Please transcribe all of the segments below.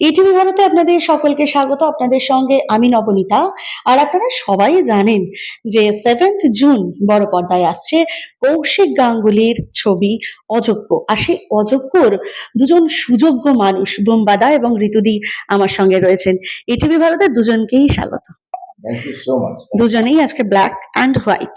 ETV ভারতে আপনাদের সকলকে স্বাগত। আপনাদের সঙ্গে আমি নবনীতা। আর আপনারা সবাই জানেন যে সেভেন্থ জুন বড় পর্দায় আসছে কৌশিক গাঙ্গুলির ছবি অযোগ্য। আর সেই অযোগ্যর দুজন সুযোগ্য মানুষ বোম্বাদা এবং ঋতুদি আমার সঙ্গে রয়েছেন। ইটিভি ভারতের দুজনকেই স্বাগত। দুজনেই আজকে ব্ল্যাক অ্যান্ড হোয়াইট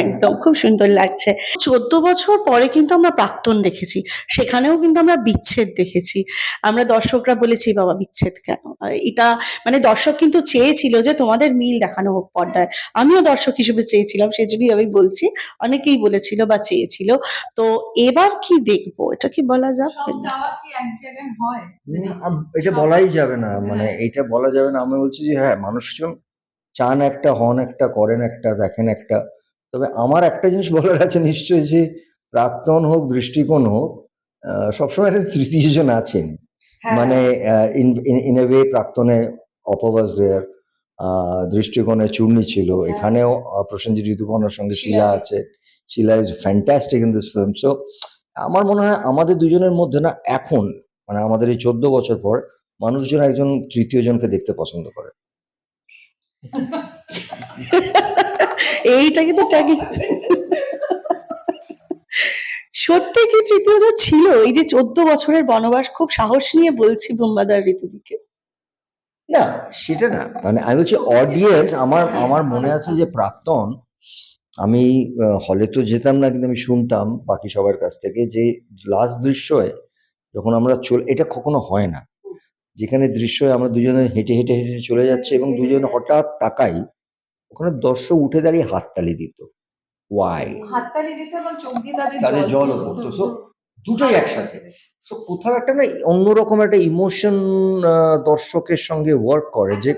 একদম খুব সুন্দর লাগছে। চোদ্দ বছর পরে কিন্তু আমরা প্রাক্তন দেখেছি সেখানেও কিন্তু আমরা বিচ্ছেদ দেখেছি। আমরা দর্শকরা বলেছি বাবা বিচ্ছেদ কেন? এটা মানে দর্শক কিন্তু চেয়েছিল যে তোমাদের মিল দেখানো হোক পর্দায়। আমিও দর্শক হিসেবে চেয়েছিলাম সেজন্যই আমি বলছি অনেকেই বলেছিল বা চেয়েছিল। তো এবার কি দেখব? এটা কি বলা যাবে সব চাওয়া কি এক জায়গায় হয়? এটা বলাই যাবে না মানে এটা বলা যাবে না। আমি বলছি যে হ্যাঁ মানুষজন চান একটা হন একটা করেন একটা দেখেন একটা। তবে আমার একটা জিনিস বলার আছে নিশ্চয়ই যে প্রাক্তন হোক দৃষ্টিকোণ হোক সবসময় একটা তৃতীয় জন আছেন। হ্যাঁ, মানে ইন এ ওয়ে প্রাক্তনে অপবাস দেয়ার দৃষ্টিকোণে চূর্ণি ছিল। এখানেও আহ, প্রসেনজিৎ ঋতুপর্ণার সঙ্গে শিলা। আছে। Shila is fantastic in this film so আমার মনে হয় আমাদের দুজনের মধ্যে না এখন মানে আমাদের এই চোদ্দ বছর পর মানুষজন একজন তৃতীয় জনকে দেখতে পছন্দ করে। এইটা কিন্তু ট্যাগি সত্যি কি তৃতীয় জন ছিল? এই যে চোদ্দ বছরের বনবাস, খুব সাহস নিয়ে বলছি বোম্বাদার ঋতুদিকে। না, সেটা না। মানে আমি বলছি অডিয়েন্স আমার আমার মনে আছে যে প্রাক্তন, আমি হলে তো যেতাম না, কিন্তু আমি শুনতাম, বাকি সবার কাছ থেকে, যে লাস্ট দৃশ্যে যখন আমরা চল এটা কখনো হয় না। যেখানে দৃশ্য আমরা দুজনে হেঁটে হেঁটে হেঁটে চলে যাচ্ছে এবং দুজনে হঠাৎ তাকাই ওখানে দর্শক উঠে দাঁড়িয়ে হাততালি দিত। ওয়াই হাততালি দিতে এবং চোখ দিয়ে তাদের তাদের জল পড়তো সো দুটোই একসাথে। সো কোথাও একটা না অন্যরকম একটা ইমোশন দর্শকের সঙ্গে ওয়ার্ক করে যে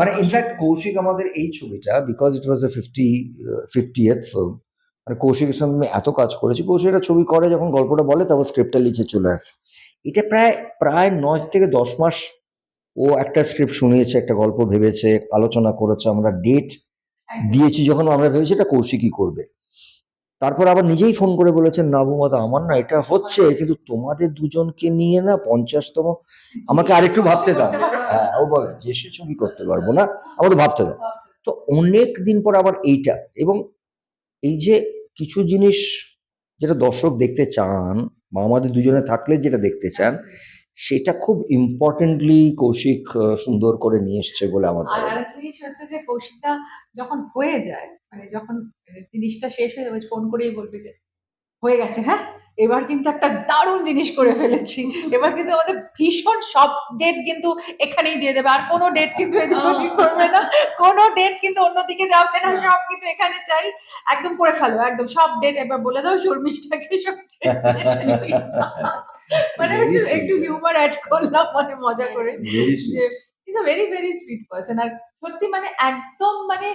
মানে ইনফ্যাক্ট কৌশিক আমাদের এই ছবিটা because it was a fifty fifty এথ film মানে কৌশিকের সঙ্গে আমি এত কাজ করেছি। কৌশিক একটা ছবি করে যখন গল্পটা বলে তারপর স্ক্রিপ্টটা লিখে চলে আসে। এটা প্রায় প্রায় নয় থেকে দশ মাস ও একটা স্ক্রিপ্ট শুনিয়েছে একটা গল্প ভেবেছে আলোচনা করেছে আমরা ডেট দিয়েছি যখন আমরা ভেবেছি এটা কৌশিকই করবে। তারপর আবার নিজেই ফোন করে বলেছেন না বৌমাতা আমার না এটা হচ্ছে কিন্তু তোমাদের দুজনকে নিয়ে না পঞ্চাশতম আমাকে আরেকটু ভাবতে দাও। হ্যাঁ ও সে ছবি করতে পারব না আমার ভাবতে দাও। তো অনেক দিন পর আবার এইটা এবং এই যে কিছু জিনিস যেটা দর্শক দেখতে চান বা আমাদের দুজনে থাকলে যেটা দেখতে চান সেটা খুব ইম্পর্টেন্টলি কৌশিক সুন্দর করে নিয়ে এসছে বলে আমার আর আরেকটা জিনিস হচ্ছে যে কৌশিকটা যখন হয়ে যায় মানে যখন জিনিসটা শেষ হয়ে যাবে ফোন করেই বলবে যে হয়ে গেছে হ্যাঁ? এবার কিন্তু একটা দারুণ জিনিস করে ফেলেছি। এবার কিন্তু আমাদের ভীষণ সব ডেট কিন্তু এখানেই দিয়ে দেবে। আর কোনো ডেট কিন্তু এদিক ওদিক করবে না। কোনো ডেট কিন্তু অন্যদিকে যাবে না। সব কিন্তু এখানে চাই। একদম করে ফেলো একদম। সব ডেট এবার বলে দাও শর্মিষ্ঠাকে সব মানে একটু হিউমার অ্যাড করলাম মানে মজা করে। Is a very very sweet person আর সত্যি মানে একদম মানে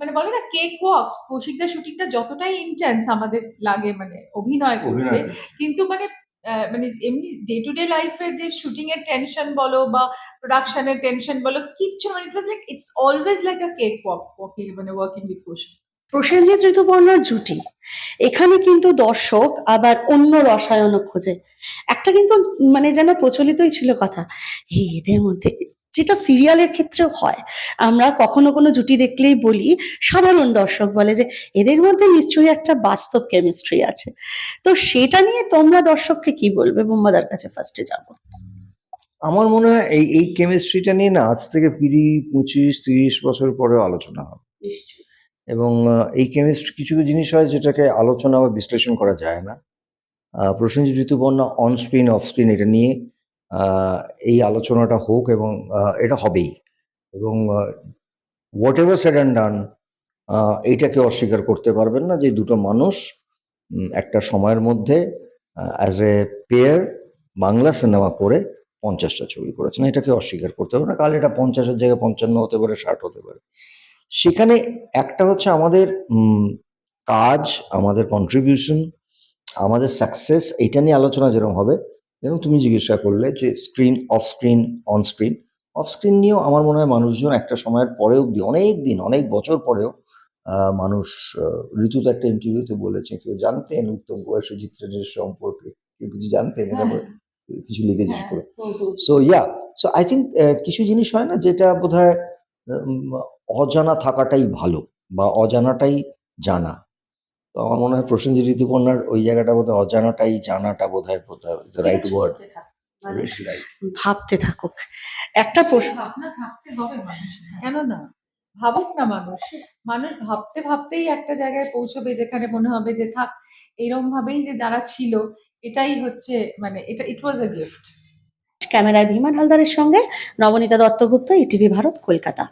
মানে বলে না কেক ওয়াক কৌশিকদার শুটিংটা যতটাই ইন্টেন্স আমাদের লাগে মানে অভিনয় করতে কিন্তু মানে আহ, মানে এমনি ডে টু ডে লাইফের যে শুটিং এর টেনশন বলো বা প্রোডাকশনের টেনশন বলো কিচ্ছু মানে it was like it's always like a cakewalk walking মানে ওয়ার্কিং উইথ কৌশিক। প্রসেনজিৎ ঋতুপর্ণার জুটি। এখানে কিন্তু দর্শক আবার অন্য রসায়নও খোঁজে। একটা কিন্তু মানে যেন প্রচলিতই ছিল কথা এই এদের মধ্যে যেটা সিরিয়ালের ক্ষেত্রেও হয়। আমরা কখনো কোনো জুটি দেখলেই বলি সাধারণ দর্শক বলে যে এদের মধ্যে নিশ্চয়ই একটা বাস্তব কেমিস্ট্রি আছে। তো সেটা নিয়ে তোমরা দর্শককে কি বলবে? বোম্বাদার কাছে ফার্স্টে যাব। আমার মনে হয় এই এই কেমিস্ট্রিটা নিয়ে না আজ থেকে কুড়ি পঁচিশ তিরিশ বছর পরেও আলোচনা হবে। এবং এই কেমিস্ট্রি কিছু কিছু জিনিস হয় যেটাকে আলোচনা বা বিশ্লেষণ করা যায় না। Prosenjit Rituparna on screen off screen এটা নিয়ে এই আলোচনাটা হোক এবং এটা হবেই। এবং whatever said and done এইটাকে অস্বীকার করতে পারবেন না যে দুটো মানুষ একটা সময়ের মধ্যে as a pair Bangla cinema করে পঞ্চাশটা ছবি করেছেন। এটাকে অস্বীকার করতে হবে না। কাল এটা পঞ্চাশের জায়গায় পঞ্চান্ন হতে পারে, ষাট হতে পারে। সেখানে একটা হচ্ছে আমাদের কাজ, আমাদের কন্ট্রিবিউশন আমাদের সাকসেস এটা নিয়ে আলোচনা যেরকম হবে যেরকম তুমি জিজ্ঞাসা করলে যে screen off screen on screen off screen নিয়েও আমার মনে হয় মানুষজন একটা সময়ের পরে অব্দি অনেক দিন অনেক বছর পরেও মানুষ আহ, ঋতু তো একটা ইন্টারভিউতে বলেছে কেউ জানতেন উত্তম কুমার রের সম্পর্কে কেউ কিছু জানতেন এটা বলে? কিছু লিখেছিস হ্যাঁ, করে। So yeah so I think কিছু জিনিস হয় না যেটা উম, অজানা থাকাটাই ভালো বা অজানাটাই জানা তো আমার মনে হয় প্রসেনজিৎ ঋতুপর্ণার ওই জায়গাটা বোধহয় অজানাটাই জানাটা বোধহয় রাইট ওয়ার্ড ভাবতে। মানুষ ভাবতে থাকুক। একটা প্রশ্ন ভাবনা থাকতে হবে মানুষের কেন না? ভাবুক না মানুষ। মানুষ ভাবতে ভাবতেই একটা জায়গায় পৌঁছবে যেখানে মনে হবে যে থাক এরম ভাবেই যে যারা ছিল এটাই হচ্ছে মানে এটা ইট ওয়াজ আ গিফট ক্যামেরায় ধীমান হালদারের সঙ্গে নবনীতা দত্তগুপ্ত ইটিভি ভারত কলকাতা।